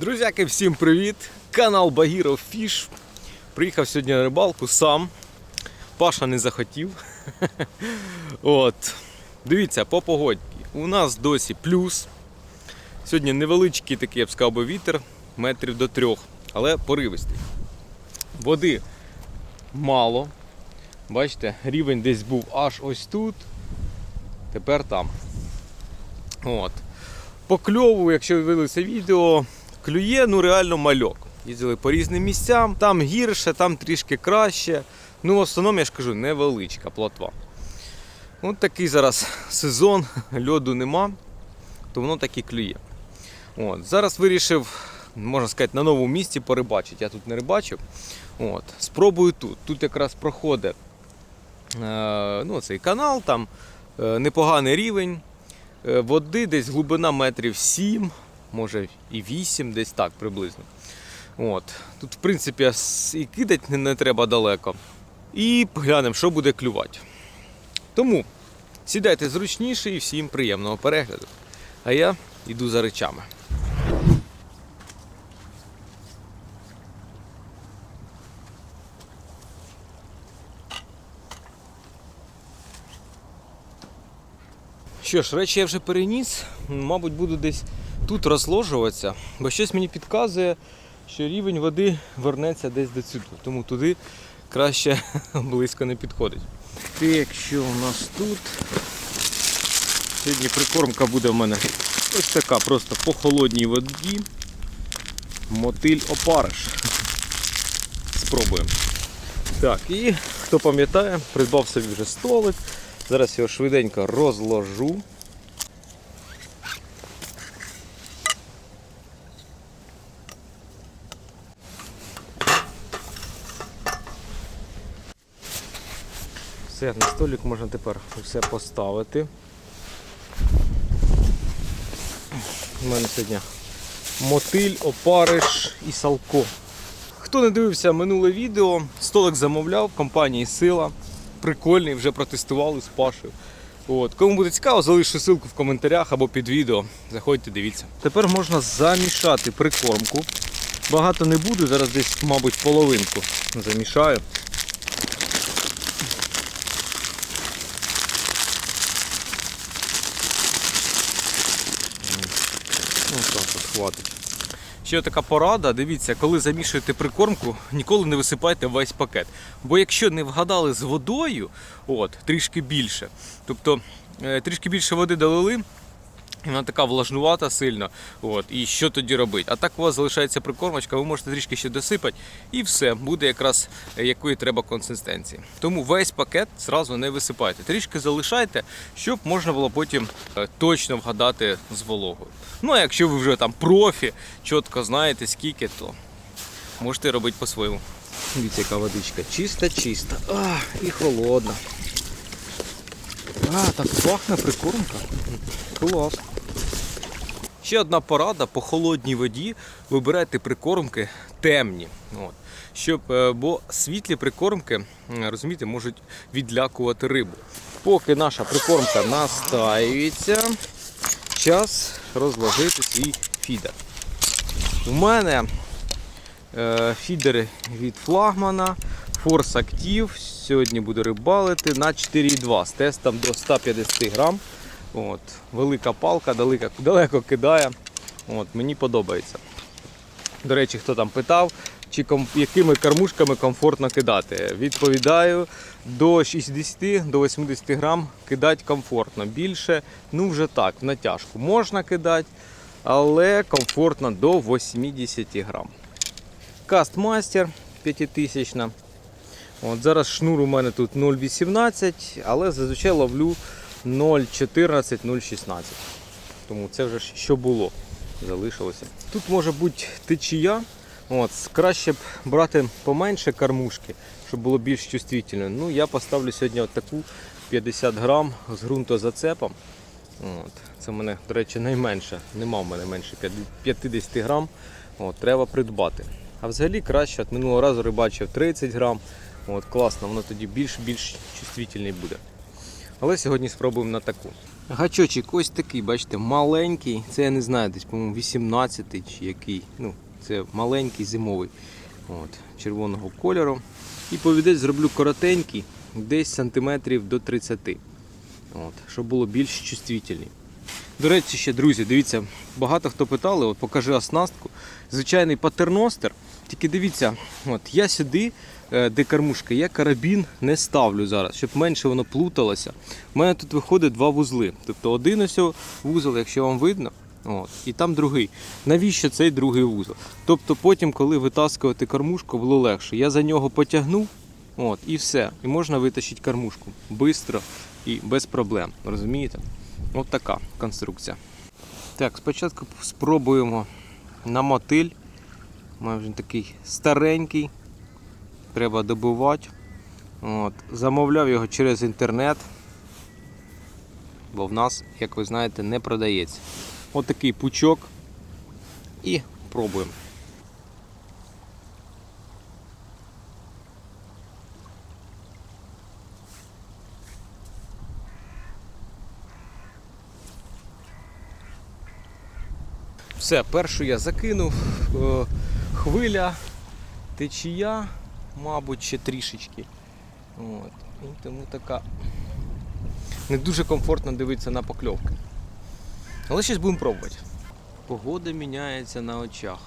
Друзяки, всім привіт! Канал Багіров Фіш. Приїхав сьогодні на рибалку сам. Паша не захотів. От. Дивіться, по погоді. У нас досі плюс. Сьогодні невеличкий такий, я б сказав, вітер, метрів до трьох, але поривистий. Води мало. Бачите, рівень десь був аж ось тут. Тепер там. От. По кльову, якщо ви дивилися відео, клює ну реально мальок. Їздили по різним місцям, там гірше, там трішки краще. Ну, в основному, я ж кажу, невеличка плотва. От такий зараз сезон, льоду нема, то воно так і клює. От. Зараз вирішив, можна сказати, на новому місці порибачити. Я тут не рибачив. От. Спробую тут. Тут якраз проходить е, ну, цей канал, там е, непоганий рівень. Е, Води десь глибина метрів 7, може і 8, десь так приблизно. От. Тут, в принципі, і кидати не, не треба далеко. І глянемо, що буде клювати. Тому сідайте зручніше і всім приємного перегляду. А я йду за речами. Що ж, речі я вже переніс. Мабуть, буду десь тут розложуватися, бо щось мені підказує, що рівень води вернеться десь до сюди. Тому туди краще близько не підходить. Так, що у нас тут? Сьогодні прикормка буде в мене ось така, просто по холодній воді. Мотиль опариш. Спробуємо. Так, і хто пам'ятає, придбав собі вже столик. Зараз його швиденько розложу. Все, на столик можна тепер все поставити. У мене сьогодні мотиль, опариш і салко. Хто не дивився минуле відео, столик замовляв компанії Сила. Прикольний, вже протестували з Пашею. От. Кому буде цікаво, залишу ссылку в коментарях або під відео. Заходьте, дивіться. Тепер можна замішати прикормку. Багато не буду, зараз десь, мабуть, половинку замішаю. Ну, так хватить. Ще така порада, дивіться, коли замішуєте прикормку, ніколи не висипайте весь пакет. Бо якщо не вгадали з водою, от, трішки більше, тобто е, трішки більше води долили, вона така влажнувата сильно. От, і що тоді робити? А так у вас залишається прикормочка, ви можете трішки ще досипати, і все, буде якраз е, якої треба консистенції. Тому весь пакет зразу не висипайте. Трішки залишайте, щоб можна було потім е, точно вгадати з вологою. Ну а якщо ви вже там профі, чітко знаєте скільки, то можете робити по-своєму. Дивіться, яка водичка. Чиста, чиста. А, і холодна. А, так пахне прикормка. Клас. Ще одна порада по холодній воді вибирайте прикормки темні. От. Щоб, е, бо світлі прикормки, розумієте, можуть відлякувати рибу. Поки наша прикормка настаюється, час розложити свій фідер. У мене е, фідери від флагмана, Force Active. Сьогодні буду рибалити на 4,2 з тестом до 150 грам. От, велика палка, далеко, далеко кидає. От, мені подобається. До речі, хто там питав, чи ком, якими кормушками комфортно кидати. Відповідаю, до 60 до 80 грам кидати комфортно. Більше, ну вже так, в натяжку можна кидати, але комфортно до 80 грам. Кастмастер 5000. От Зараз шнур у мене тут 0,18, але зазвичай ловлю 0,14-0,16. Тому це вже що було, залишилося. Тут може бути течія. От, краще б брати поменше кормушки, щоб було більш чувствительно. Ну, я поставлю сьогодні таку 50 грам з ґрунтозацепом. От. Це в мене, до речі, найменше. Нема в мене менше 50 грам. От, треба придбати. А взагалі краще, от минулого разу рибачив 30 грам. От, класно, воно тоді більш-більш чувствительний буде. Але сьогодні спробуємо на таку. Гачочок ось такий, бачите, маленький. Це я не знаю, десь, по-моєму, 18 чи який. Ну, це маленький зимовий. От, червоного кольору. І повідець зроблю коротенький, десь сантиметрів до 30. От, щоб було більш чувствительний. До речі, ще, друзі, дивіться, багато хто питали, от покажи оснастку. Звичайний патерностер. Тільки дивіться, от я сюди, е, де кормушка, я карабін не ставлю зараз, щоб менше воно плуталося. У мене тут виходить два вузли. Тобто один ось вузол, якщо вам видно, от, і там другий. Навіщо цей другий вузол? Тобто потім, коли витаскувати кормушку, було легше. Я за нього потягнув, от, і все. І можна витащити кормушку. Бистро і без проблем. Розумієте? От така конструкція. Так, спочатку спробуємо на мотиль. Вже такий старенький. Треба добивати. От. Замовляв його через інтернет. Бо в нас, як ви знаєте, не продається. От такий пучок. І пробуємо. Все, першу я закинув. Хвиля, течія, мабуть, ще трішечки. От. І тому така не дуже комфортно дивитися на покльовки. Але щось будемо пробувати. Погода міняється на очах.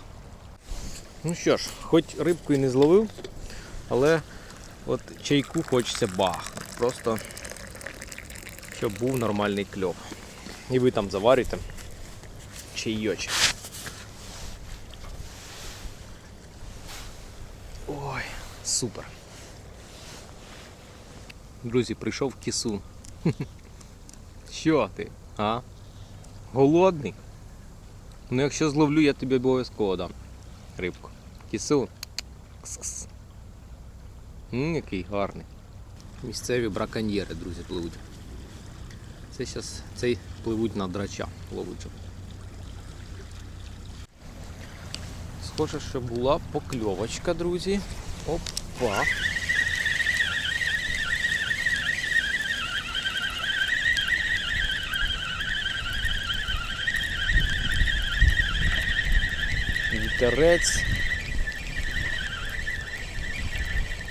Ну що ж, хоч рибку і не зловив, але от чайку хочеться бахнути. Просто щоб був нормальний кльов. І ви там заварите чайочок. Супер. Друзі, прийшов кісу. Що ти? А? Голодний? Ну якщо зловлю, я тобі обов'язково дам рибку. Кісу. Кс-кс. М, який гарний. Місцеві браконьєри, друзі, пливуть. Це зараз цей пливуть на драча ловучу. Схоже, що була покльовочка, друзі. Опа. Вітерець.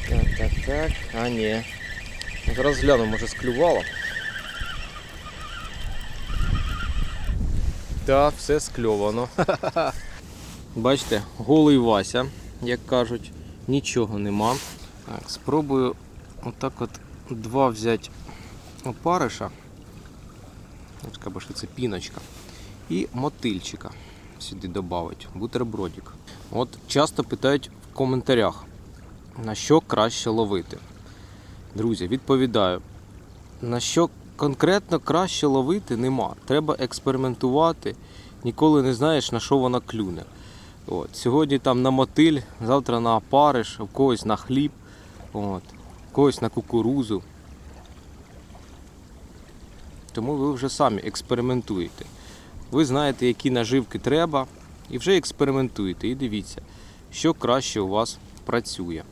Так, так, так. А, ні. Зараз гляну, може склювало. Так, все скльовано. Бачите, голий Вася, як кажуть, нічого нема. Так, спробую отак от два взяти опариша. Або що це піночка. І мотильчика сюди додати, бутербродик. От часто питають в коментарях, на що краще ловити. Друзі, відповідаю, на що конкретно краще ловити нема. Треба експериментувати. Ніколи не знаєш, на що вона клюне. От. Сьогодні там на мотиль, завтра на опариш, у когось на хліб, от. у когось на кукурузу. Тому ви вже самі експериментуєте. Ви знаєте, які наживки треба, і вже експериментуєте. І дивіться, що краще у вас працює.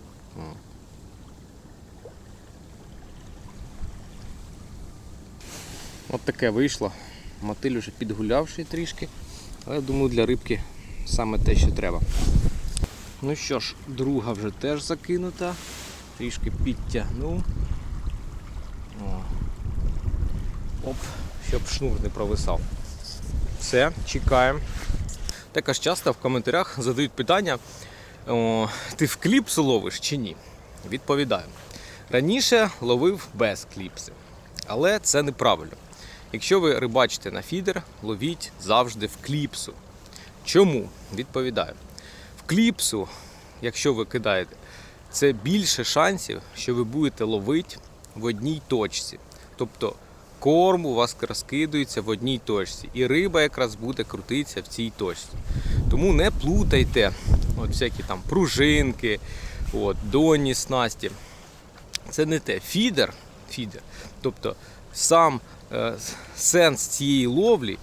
От таке вийшло. Мотиль вже підгулявший трішки, але я думаю для рибки саме те, що треба. Ну що ж, друга вже теж закинута, трішки підтягнув. О. Оп, щоб шнур не провисав. Все, чекаємо. Також часто в коментарях задають питання, о, ти в кліпсу ловиш чи ні? Відповідаю. Раніше ловив без кліпси, але це неправильно. Якщо ви рибачите на фідер, ловіть завжди в кліпсу. Чому? Відповідаю. В кліпсу, якщо ви кидаєте, це більше шансів, що ви будете ловити в одній точці. Тобто корм у вас розкидується в одній точці. І риба якраз буде крутитися в цій точці. Тому не плутайте от всякі там пружинки, от, донні снасті. Це не те. Фідер, фідер, тобто сам е, сенс цієї ловлі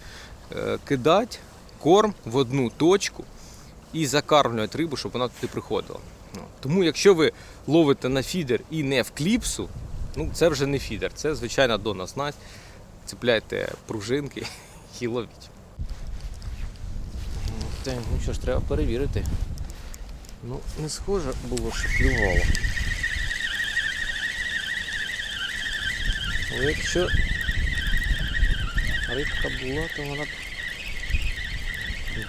е, кидати корм в одну точку і закармлювати рибу, щоб вона туди приходила. Ну, Тому якщо ви ловите на фідер і не в кліпсу, ну це вже не фідер, це звичайна донна снасть. цепляйте пружинки і ловіть. Так, ну що ж, треба перевірити. Ну, не схоже було, що клювало. Але якщо рибка була, то вона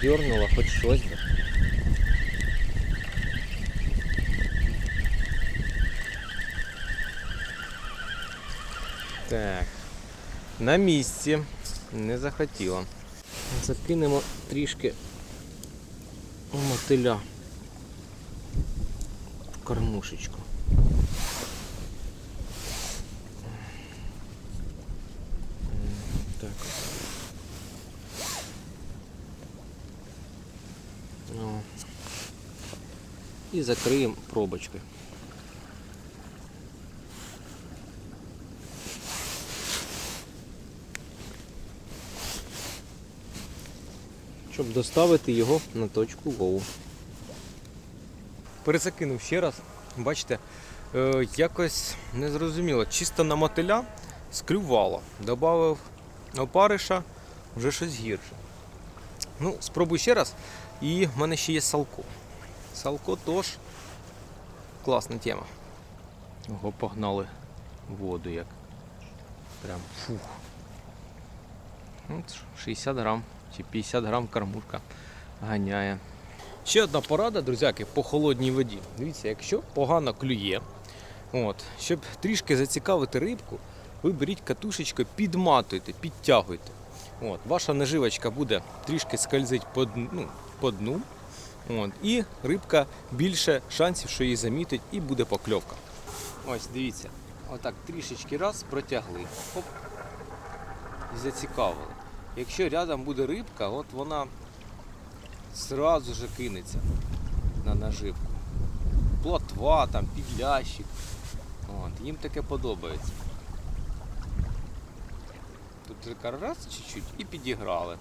б дернула хоч щось би. Так. На місці. Не захотіла. Закинемо трішки мотиля в кормушечку. М, Так. І закриємо пробочкою. щоб доставити його на точку лову. Перезакинув ще раз. Бачите, е, якось незрозуміло. Чисто на мотиля склювало. Добавив опариша, вже щось гірше. Ну, спробуй ще раз. І в мене ще є салко. Салко теж класна тема. Ого, погнали в воду як. Прям фух. От 60 грам чи 50 грам кормушка ганяє. Ще одна порада, друзяки, по холодній воді. Дивіться, якщо погано клює, от, щоб трішки зацікавити рибку, ви беріть катушечку, підматуйте, підтягуйте. От, ваша наживочка буде трішки скользити по, дну- ну, по дну. От, і рибка більше шансів, що її замітить, і буде покльовка. Ось, дивіться, отак трішечки раз протягли. Оп, і зацікавили. Якщо рядом буде рибка, от вона зразу же кинеться на наживку. Плотва, там, підлящик. От, їм таке подобається. Тут раз чуть-чуть і підіграли.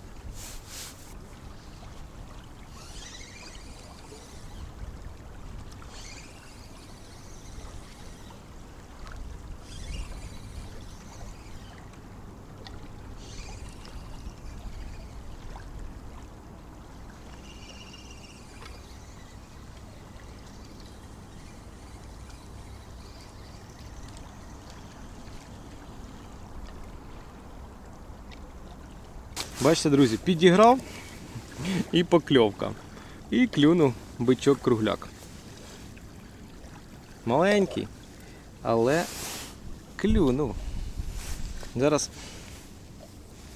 Бачите, друзі, підіграв і покльовка. І клюнув бичок кругляк. Маленький, але клюнув. Зараз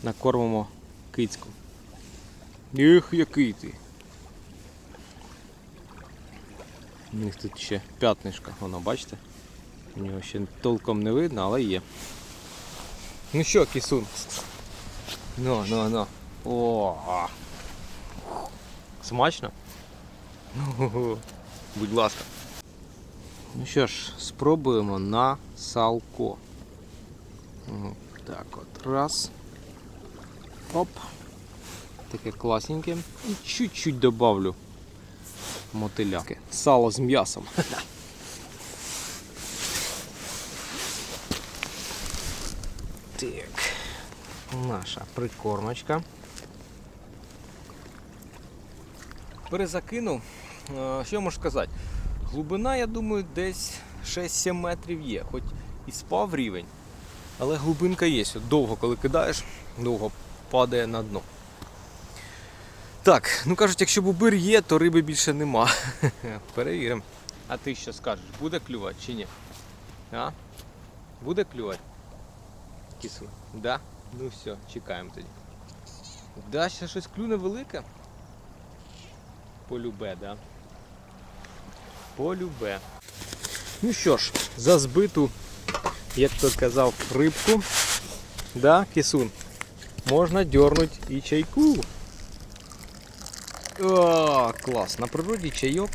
накормимо кицьку. Ех, який ти. У них тут ще п'ятнишка, воно, бачите? У нього ще толком не видно, але є. Ну що, кисун? Ну, ну, ну. О. Смачно? Ну, Будь ласка. Ну що ж, спробуємо на салко. Так от, раз. Оп. Таке класненьке. І чуть-чуть добавлю мотиля. Сало з м'ясом. Так наша прикормочка. Перезакинув. Е, Що можу сказати? Глибина, я думаю, десь 6-7 метрів є, хоч і спав рівень, але глибинка є. Довго, коли кидаєш, довго падає на дно. Так, ну кажуть, якщо бубир є, то риби більше нема. Перевіримо. А ти що скажеш, буде клювати чи ні? А? Буде клювати? Кису? Да? Ну все, чекаємо тоді. Да, ще щось клюне велике? Полюбе, да? Полюбе. Ну що ж, за збиту, як то казав, рибку. Да, кисун. Можна дернути і чайку. О, клас. На природі чайок.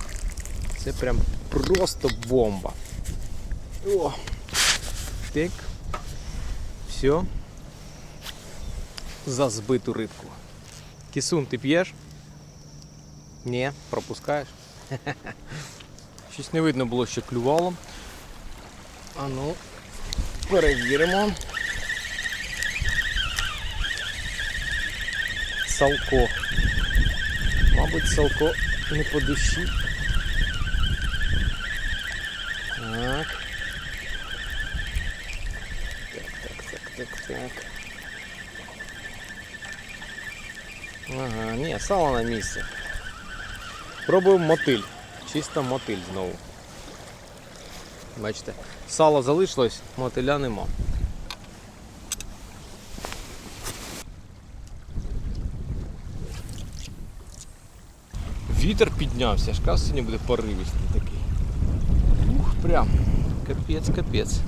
Це прям просто бомба. О. Так. Все за збиту рибку. Кісун, ти п'єш? Ні, пропускаєш. Щось не видно було, що клювало. А ну, перевіримо. салко. Мабуть, салко не по душі. Так. Так, так, так, так, так. Ага, ні, сало на місці. Пробуємо мотиль. Чисто мотиль знову. Бачите, сало залишилось, мотиля нема. Вітер піднявся, аж сьогодні буде поривістий такий. Ух, прям. Капець, капець.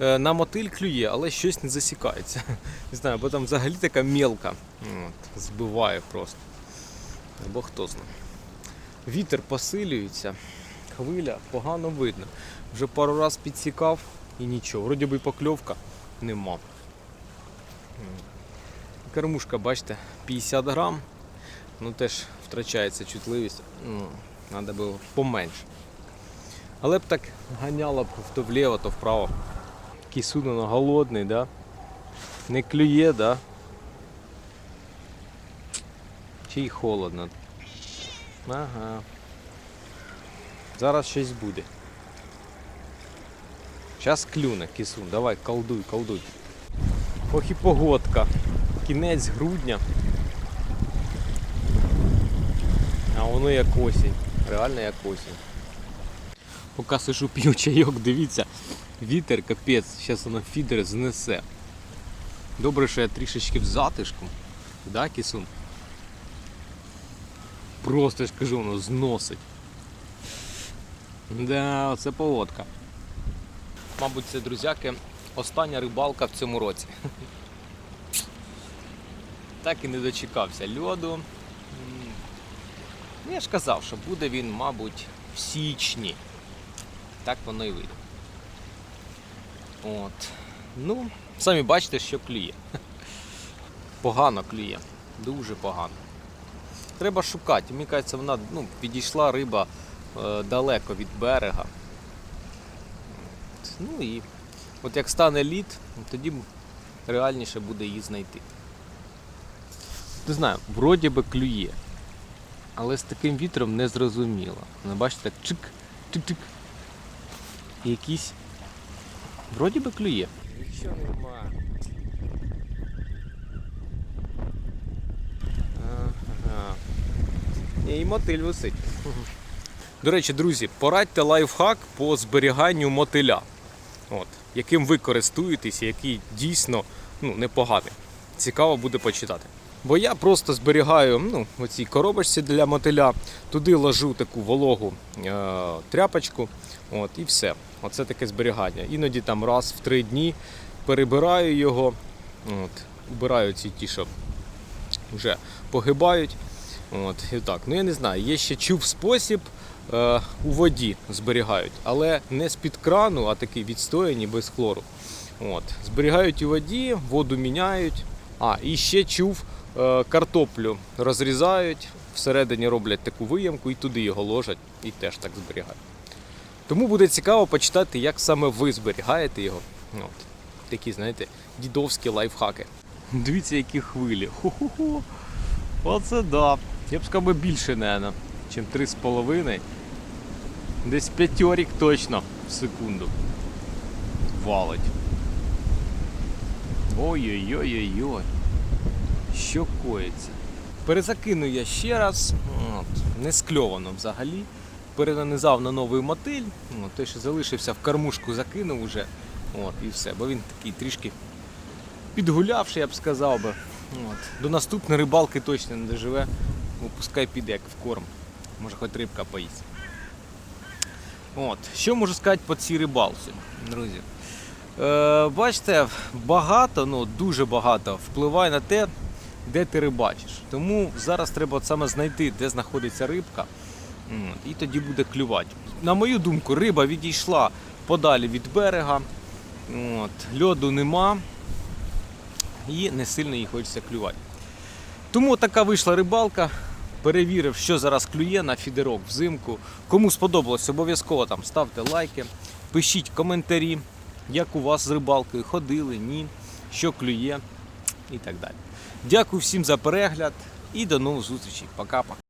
Е, На мотиль клює, але щось не засікається. Не знаю, бо там взагалі така мелка. От, збиває просто. Або хто знає. Вітер посилюється, хвиля погано видно. Вже пару раз підсікав і нічого. Вроді би покльовка нема. Кормушка, бачите, 50 грам. Ну теж втрачається чутливість. Ну, Треба було поменше. Але б так ганяло б то вліво, то вправо. Кісуноно голодний, да? Не клює, да? Чи й холодно. Ага. Зараз щось буде. Зараз клюне, кисун. Давай, колдуй, колдуй. Ох і погодка. Кінець грудня. А воно як осінь. Реально як осінь. Поки сижу п'ю чайок, дивіться. Вітер капець, зараз воно фідер знесе. Добре, що я трішечки в затишку. Да, кисун? Просто я ж воно зносить. Да, оце поводка. Мабуть, це, друзяки, остання рибалка в цьому році. Так і не дочекався льоду. Я ж казав, що буде він, мабуть, в січні. Так воно і вийде. От. Ну, самі бачите, що клює. Погано клює. Дуже погано. Треба шукати. Мені кажеться, вона ну, підійшла риба е, далеко від берега. Ну і от як стане лід, тоді реальніше буде її знайти. Не знаю, вроді би клює. Але з таким вітром не зрозуміло. Ну, бачите, так чик, чик-чик. І якийсь. Вроді би клює. Нічого немає. Ага. І мотиль висить. До речі, друзі, порадьте лайфхак по зберіганню мотиля. От, яким ви користуєтесь, який дійсно ну, непоганий. Цікаво буде почитати. Бо я просто зберігаю ну, оцій коробочці для мотиля, туди ложу таку вологу е- тряпочку, от, і все. Оце таке зберігання. Іноді там раз в три дні перебираю його, от, убираю ці ті, що вже погибають. От, і так. Ну я не знаю, є ще чув спосіб е, у воді зберігають, але не з-під крану, а такий відстояні без хлору. От, зберігають у воді, воду міняють. А, і ще чув, картоплю розрізають, всередині роблять таку виямку і туди його ложать і теж так зберігають. Тому буде цікаво почитати, як саме ви зберігаєте його. От, такі, знаєте, дідовські лайфхаки. Дивіться, які хвилі. Ху-ху-ху. Оце да. Я б сказав більше, наверное, ніж 3,5. Десь п'ятьорік точно в секунду. Валить. Ой-ой-ой-ой-ой. Що коїться? Перезакину я ще раз. От. Не скльовано взагалі. Перенанизав на новий мотиль. От, той, що залишився в кормушку, закинув уже. От, і все. Бо він такий трішки підгулявший, я б сказав би. От. До наступної рибалки точно не доживе. Ну, пускай піде як в корм. Може хоч рибка поїсть. От. Що можу сказати по цій рибалці, друзі? Е, бачите, багато, ну дуже багато впливає на те, де ти рибачиш. Тому зараз треба саме знайти, де знаходиться рибка, і тоді буде клювати. На мою думку, риба відійшла подалі від берега, от, льоду нема і не сильно їй хочеться клювати. Тому така вийшла рибалка. Перевірив, що зараз клює на фідерок взимку. Кому сподобалось, обов'язково там ставте лайки, пишіть коментарі, як у вас з рибалкою ходили, ні, що клює і так далі. Дякую всім за перегляд і до нових зустрічей. Пока-пока.